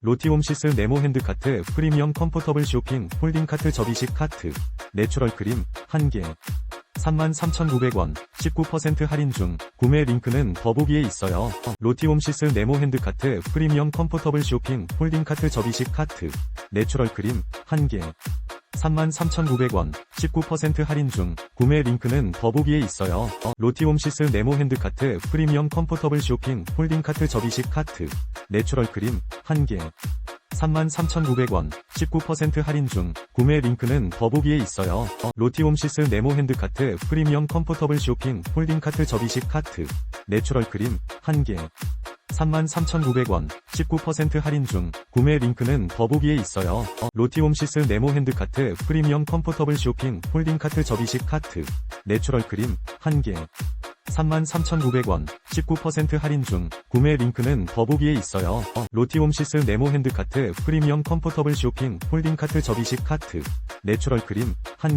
로티홈시스 네모 핸드카트 프리미엄 컴포터블 쇼핑 폴딩 카트 접이식 카트 내추럴 크림 1개 33,900원 19% 할인 중 구매 링크는 더보기에 있어요. 로티홈시스 네모 핸드카트 프리미엄 컴포터블 쇼핑 폴딩 카트 접이식 카트 내추럴 크림 1개 33,900원 19% 할인 중 구매 링크는 더보기에 있어요. 로티홈시스 네모 핸드카트 프리미엄 컴포터블 쇼핑 폴딩 카트 접이식 카트 내추럴 크림 1개 33,900원 19% 할인 중 구매 링크는 더보기에 있어요. 로티홈시스 네모 핸드카트 프리미엄 컴포터블 쇼핑 폴딩 카트 접이식 카트 내추럴 크림 1개 33,900원 19% 할인 중 구매 링크는 더보기에 있어요. 로티홈시스 네모 핸드카트 프리미엄 컴포터블 쇼핑 폴딩 카트 접이식 카트 내추럴 크림 1개 33,900원 19% 할인 중 구매 링크는 더보기에 있어요. 로티홈시스 네모 핸드카트 프리미엄 컴포터블 쇼핑 폴딩 카트 접이식 카트 내추럴 크림 1